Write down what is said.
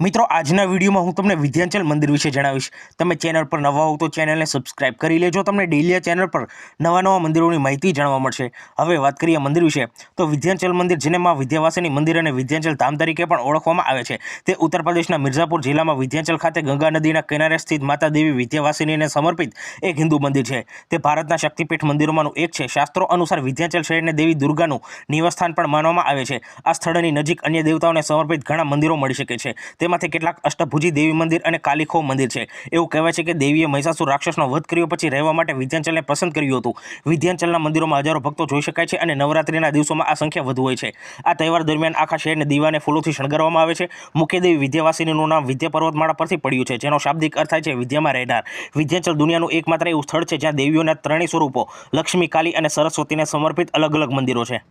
મિત્રો, આજના વિડીયોમાં હું તમને વિધ્યાંચલ મંદિર વિશે જણાવીશ. તમે ચેનલ પર નવા હો તો ચેનલને સબસ્ક્રાઇબ કરી લેજો. તમને ડેલી ચેનલ પર નવા નવા મંદિરોની માહિતી જાણવા મળશે. હવે વાત કરીએ મંદિર વિશે. તો વિધ્યાંચલ મંદિર, જેને માં વિદ્યાવાસિની મંદિર અને વિધ્યાંચલ ધામ તરીકે પણ ઓળખવામાં આવે છે, તે ઉત્તર પ્રદેશના મિર્ઝાપુર જિલ્લામાં વિધ્યાંચલ ખાતે ગંગા નદીના કિનારે સ્થિત માતા દેવી વિદ્યાવાસિનીને સમર્પિત એક હિન્દુ મંદિર છે. તે ભારતના શક્તિપીઠ મંદિરોમાંનું એક છે. શાસ્ત્રો અનુસાર વિધ્યાંચલ શહેરને દેવી દુર્ગાનું નિવાસસ્થાન પણ માનવામાં આવે છે. આ સ્થળની નજીક અન્ય દેવતાઓને સમર્પિત ઘણા મંદિરો મળી શકે છે. તેમાંથી કેટલાક અષ્ટભુજી દેવી મંદિર અને કાલિખો મંદિર છે. એવું કહેવાય છે કે દેવીએ મહિષાસુર રાક્ષસનો વધ કર્યો પછી રહેવા માટે વિદ્યાંચલને પસંદ કર્યું હતું. વિદ્યાંચલના મંદિરોમાં હજારો ભક્તો જોઈ શકાય છે અને નવરાત્રિના દિવસોમાં આ સંખ્યા વધુ હોય છે. આ તહેવાર દરમિયાન આખા શહેરને દીવાને ફૂલોથી શણગારવામાં આવે છે. મુખ્ય દેવી વિદ્યાવાસિનીનું નામ વિદ્યા પર્વતમાળા પરથી પડ્યું છે, જેનો શાબ્દિક અર્થ થાય છે વિદ્યામાં રહેનાર. વિધ્યાંચલ દુનિયાનું એકમાત્ર એવું સ્થળ છે જ્યાં દેવીઓના ત્રણેય સ્વરૂપો લક્ષ્મી, કાલી અને સરસ્વતીને સમર્પિત અલગ અલગ મંદિરો છે.